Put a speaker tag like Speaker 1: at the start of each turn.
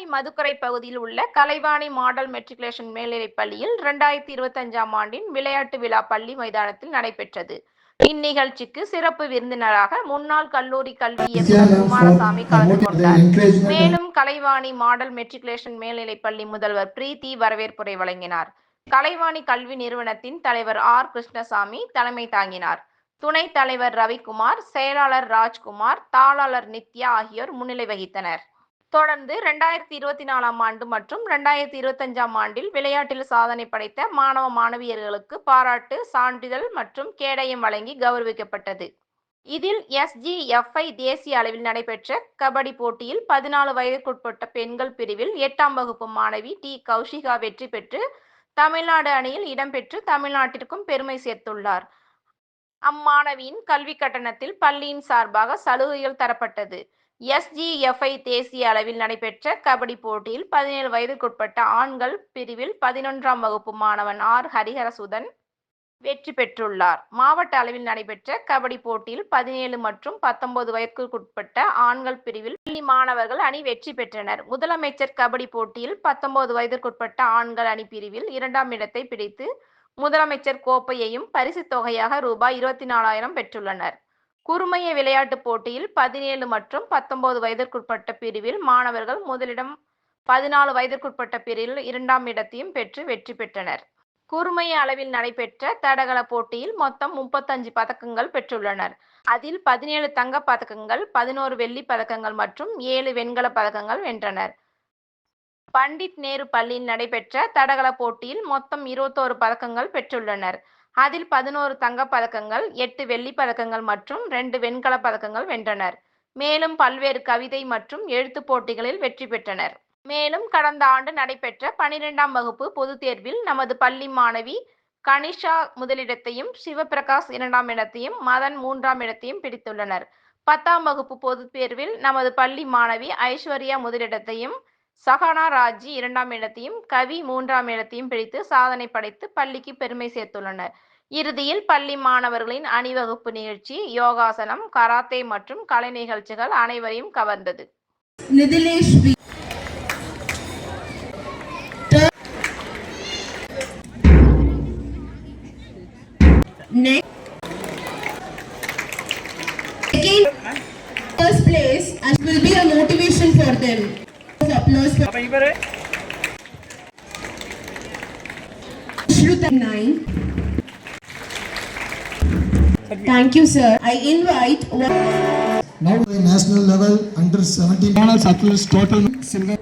Speaker 1: கலைவாணி மதுக்கரை பகுதியில் உள்ள Kalaivani model matriculation மேல்நிலைப் பள்ளியில் இரண்டாயிரத்தி இருபத்தஞ்சாம் ஆண்டின் விளையாட்டு விழா பள்ளி மைதானத்தில் நடைபெற்றது. இந்நிகழ்ச்சிக்கு சிறப்பு விருந்தினராக முன்னாள் கல்லூரி கல்வி இயக்குனர் குமாரசாமி கலந்து கொண்டார். மேலும் கலைவாணி மாடல் மெட்ரிகுலேஷன் மேல்நிலைப் பள்ளி முதல்வர் பிரீத்தி வரவேற்புரை வழங்கினார். கலைவாணி கல்வி நிறுவனத்தின் தலைவர் ஆர். கிருஷ்ணசாமி தலைமை தாங்கினார். துணைத் தலைவர் ரவிக்குமார் செயலாளர் ராஜ்குமார் தாளாளர் நித்யா ஆகியோர் முன்னிலை வகித்தனர். தொடர்ந்து ரெண்டாயிரத்தி இருபத்தி நாலாம் ஆண்டு மற்றும் ரெண்டாயிரத்தி இருபத்தஞ்சாம் ஆண்டில் விளையாட்டில் சாதனை படைத்த மாணவ மாணவியர்களுக்கு பாராட்டு சான்றிதழ் மற்றும் கேடயம் வழங்கி கௌரவிக்கப்பட்டது. இதில் எஸ்ஜிஎஃப்ஐ தேசிய அளவில் நடைபெற்ற கபடி போட்டியில் பதினாலு வயதுக்குட்பட்ட பெண்கள் பிரிவில் எட்டாம் வகுப்பு மாணவி டி. கௌஷிகா வெற்றி பெற்று தமிழ்நாடு அணியில் இடம்பெற்று தமிழ்நாட்டிற்கும் பெருமை சேர்த்துள்ளார். அம்மாணவியின் கல்வி கட்டணத்தில் பள்ளியின் சார்பாக சலுகைகள் தரப்பட்டது. எஸ்ஜிஎஃப்ஐ தேசிய அளவில் நடைபெற்ற கபடி போட்டியில் பதினேழு வயதுக்குட்பட்ட ஆண்கள் பிரிவில் பதினொன்றாம் வகுப்பு மாணவன் ஆர். ஹரிஹரசுதன் வெற்றி பெற்றுள்ளார். மாவட்ட அளவில் நடைபெற்ற கபடி போட்டியில் பதினேழு மற்றும் பத்தொன்பது வயதுக்குட்பட்ட ஆண்கள் பிரிவில் பள்ளி மாணவர்கள் அணி வெற்றி பெற்றனர். முதலமைச்சர் கபடி போட்டியில் பத்தொன்பது வயதிற்குட்பட்ட ஆண்கள் அணி பிரிவில் இரண்டாம் இடத்தை பிடித்து முதலமைச்சர் கோப்பையையும் பரிசு தொகையாக ரூபாய் இருபத்தி நாலாயிரம் பெற்றுள்ளனர். குறுமைய விளையாட்டுப் போட்டியில் பதினேழு மற்றும் பத்தொன்பது வயதிற்குட்பட்ட பிரிவில் மாணவர்கள் முதலிடம் பதினாலு வயதிற்குட்பட்ட பிரிவில் இரண்டாம் இடத்தையும் பெற்று வெற்றி பெற்றனர். குறுமைய அளவில் நடைபெற்ற தடகள போட்டியில் மொத்தம் முப்பத்தஞ்சு பதக்கங்கள் பெற்றுள்ளனர். அதில் பதினேழு தங்கப் பதக்கங்கள் பதினோரு வெள்ளி பதக்கங்கள் மற்றும் ஏழு வெண்கல பதக்கங்கள் வென்றனர். பண்டிட் நேரு பள்ளியில் நடைபெற்ற தடகள போட்டியில் மொத்தம் இருபத்தோரு பதக்கங்கள் பெற்றுள்ளனர். அதில் பதினோரு தங்கப் பதக்கங்கள் எட்டு வெள்ளி பதக்கங்கள் மற்றும் ரெண்டு வெண்கல பதக்கங்கள் வென்றனர். மேலும் பல்வேறு கவிதை மற்றும் எழுத்துப் போட்டிகளில் வெற்றி பெற்றனர். மேலும் கடந்த ஆண்டு நடைபெற்ற பனிரெண்டாம் வகுப்பு பொதுத் தேர்வில் நமது பள்ளி மாணவி கனிஷா முதலிடத்தையும் சிவபிரகாஷ் இரண்டாம் இடத்தையும் மதன் மூன்றாம் இடத்தையும் பிடித்துள்ளனர். பத்தாம் வகுப்பு பொதுத் தேர்வில் நமது பள்ளி மாணவி ஐஸ்வர்யா முதலிடத்தையும் சஹானா ராஜி இரண்டாம் இடத்தையும் கவி மூன்றாம் இடத்தையும் பிடித்து சாதனை படைத்து பள்ளிக்கு பெருமை சேர்த்துள்ளனர் இறுதியில் பள்ளி மாணவர்களின் அணிவகுப்பு நிகழ்ச்சி யோகாசனம் கராத்தே மற்றும் கலை நிகழ்ச்சிகள் அனைவரையும் கவர்ந்தது
Speaker 2: Next. First place and will be a motivation for them. applause for Shruta 9. Thank you, sir. I invite.
Speaker 3: Now, the national level under 17.
Speaker 4: National total silver.